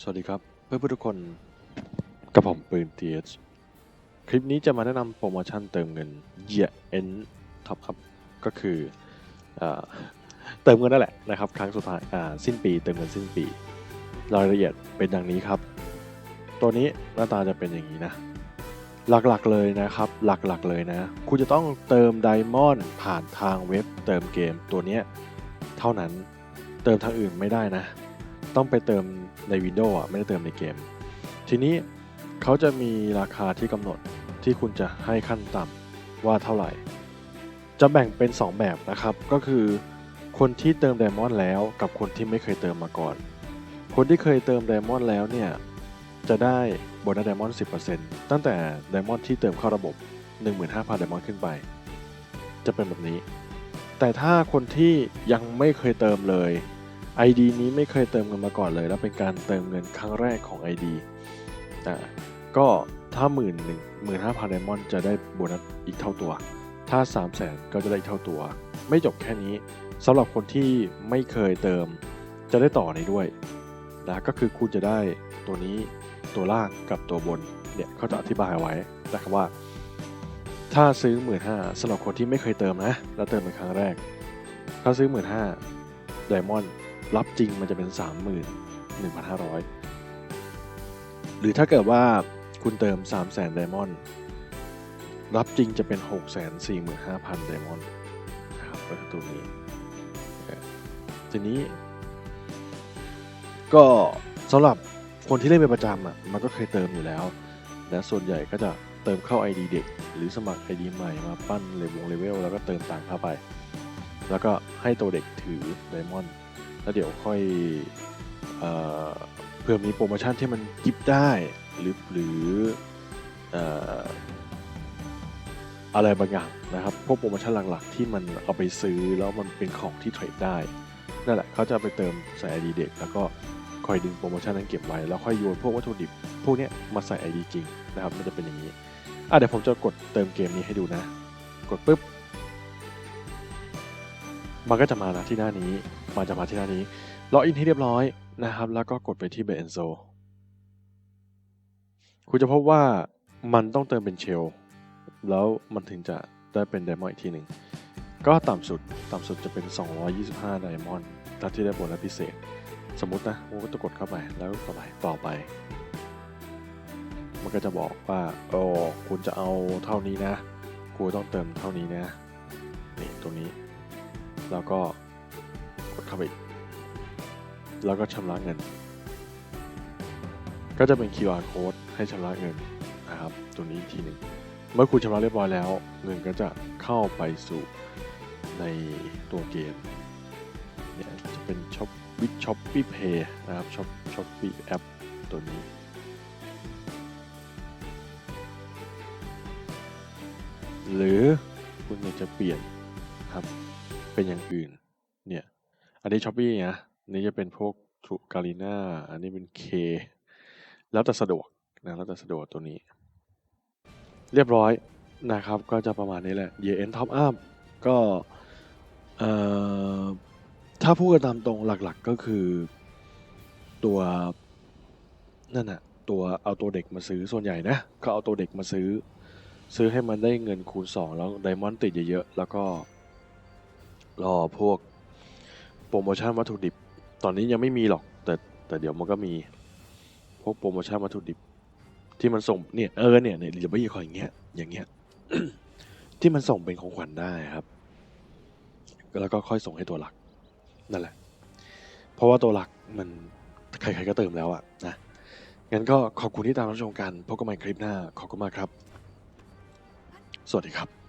สวัสดีครับ เพื่อนๆทุกคนกับผมปืน TH คลิปนี้จะมาแนะนำโปรโมชั่นเติมเงิน Year End Top ครับ ก็คืออเติมเงินนั่นแหละนะครับ ครั้งสุดท้ายสิ้นปี เติมเงินสิ้นปี รายละเอียดเป็นดังนี้ครับ ตัวนี้หน้าตาจะเป็นอย่างนี้นะ หลักๆเลยนะครับ หลักๆเลยนะ คุณจะต้องเติมไดมอนด์ผ่านทางเว็บเติมเกมตัวนี้เท่านั้นเติมทางอื่นไม่ได้นะ ต้องไปเติมใน Windows อะไม่ได้เติมในเกม ทีนี้เขาจะมีราคาที่กำหนดที่คุณจะให้ขั้นต่ำว่าเท่าไหร่ จะแบ่งเป็น 2 แบบนะครับ ก็คือ คนที่เติมไดมอนด์แล้วกับคนที่ไม่เคยเติมมาก่อน คนที่เคยเติมไดมอนด์แล้วเนี่ยจะได้โบนัสไดมอนด์10%ตั้งแต่ไดมอนด์ที่เติมเข้าระบบ 15,000ไดมอนด์ขึ้นไป จะเป็นแบบนี้ แต่ถ้าคนที่ยังไม่เคยเติมเลย ID นี้ไม่เคยเติมเงินมาก่อนเลย แล้วเป็นการเติมเงินครั้งแรกของ ID อ่าก็ถ้าหมื่นหนึ่งหมื่นห้าพันไดมอนด์จะได้โบนัสอีกเท่าตัว ถ้า3 0 0แสนก็จะได้อีกเท่าตัว ไม่จบแค่นี้สำหรับคนที่ไม่เคยเติมจะได้ต่อในด้วยนะก็คือคุณจะได้ตัวนี้ตัวล่างกับตัวบนเนี่ยเขาจะอธิบายไว้นะครับว่า ถ้าซื้อ 1 5ื่นสำหรับคนที่ไม่เคยเติมนะ แล้วเติมเป็นครั้งแรก ถ้าซื้อ 1 5ื่นไดมอนด์ รับจริงมันจะเป็น 31,500 หรือถ้าเกิดว่าคุณเติม 3 0 0 0 0 0ไดมอนด์รับจริงจะเป็น 645,000ไดมอนด์นะครับก็คือตัวนี้ทีนี้ ก็สำหรับคนที่เล่นเป็นประจำอะมันก็เคยเติมอยู่แล้วและส่วนใหญ่ก็จะเติมเข้า ID เด็ก หรือสมัคร ID ใหม่มาปั้นเลเวลแล้วก็เติมตังค์เข้าไป แล้วก็ให้ตัวเด็กถือไดมอนด์ แล้วเดี๋ยวค่อยเอ่อเผื่อมีโปรโมชั่นที่มันกิฟได้หรือหรืออะไรบางอย่างนะครับ พวกโปรโมชั่นหลักๆ ที่มันเอาไปซื้อแล้วมันเป็นของที่เทรดได้ นั่นแหละเขาจะไปเติมใส่ ID เด็ก แล้วก็คอยดึงโปรโมชั่นนั้นเก็บไว้ แล้วค่อยโยนพวกวัตถุดิบ พวกนี้มาใส่ ID จริงนะครับ มันจะเป็นอย่างนี้ อะเดี๋ยวผมจะกดเติมเกมนี้ให้ดูนะ กดปุ๊บ มันก็จะมานะที่หน้านี้ มันจะมาที่หน้านี้ล็อกอินให้เรียบร้อยนะครับ แล้วก็กดไปที่เบนโซคุณจะพบว่ามันต้องเติมเป็นเชล แล้วมันถึงจะได้เป็นไดมอนด์อีกทีหนึ่ง ก็ต่ำสุดต่ำสุดจะเป็น 225 ไดมอนด์ถ้าที่ได้โบนัสพิเศษ สมมตินะผมก็จะกดเข้าไปแล้วก็ไปต่อไป มันก็จะบอกว่าโอ้คุณจะเอาเท่านี้นะกูต้องเติมเท่านี้นะนี่ตรงนี้ แล้วก็ กดเข้าไปแล้วก็ชำระเงิน ก็จะเป็น QR code ให้ชำระเงินนะครับ ตัวนี้อีกทีหนึ่งเมื่อคุณชำระเรียบร้อยแล้ว เงินก็จะเข้าไปสู่ในตัวเกมเนี่ยจะเป็นช็อปวิช็อปปี้เพย์นะครับช็อปช็อปปี้แอปตัวนี้หรือคุณอยากจะเปลี่ยนครับเป็นอย่างอื่น อันนี้ช้อปปี้นะอันนี้จะเป็นพวกทูการีน่าอันนี้เป็นเคแล้วแต่สะดวกนะแล้วแต่สะดวกตัวนี้ เรียบร้อยนะครับ ก็จะประมาณนี้แหละ Year End Top Up ก็ถ้าพูดกันตามตรงหลักๆก็คือตัวนั่นน่ะตัวเอาตัวเด็กมาซื้อส่วนใหญ่นะเขาเอาตัวเด็กมาซื้อ ซื้อให้มันได้เงินคูณ 2 แล้วไดมอนด์ติดเยอะๆ แล้วก็รอพวก รโมชั่นวัตถุดิบ ตอนนี้ยังไม่มีหรอก แต่แต่เดี๋ยวมันก็มี พวกโปรโมชั่นวัตถุดิบ ที่มันส่งเนี่ยเออเนี่ยเนี่ยเดี๋ยวไม่ยีคอยอย่างเงี้ยอย่างเงี้ยที่มันส่งเป็นของขวัญได้ครับแล้วก็ค่อยส่งให้ตัวหลักนั่นแหละ เพราะว่าตัวหลักมันใครๆก็เติมแล้วอะนะงั้นก็ขอบคุณที่ตามรับชมกันพบกันใหม่คลิปหน้าขอบคุณมากครับ สวัสดีครับ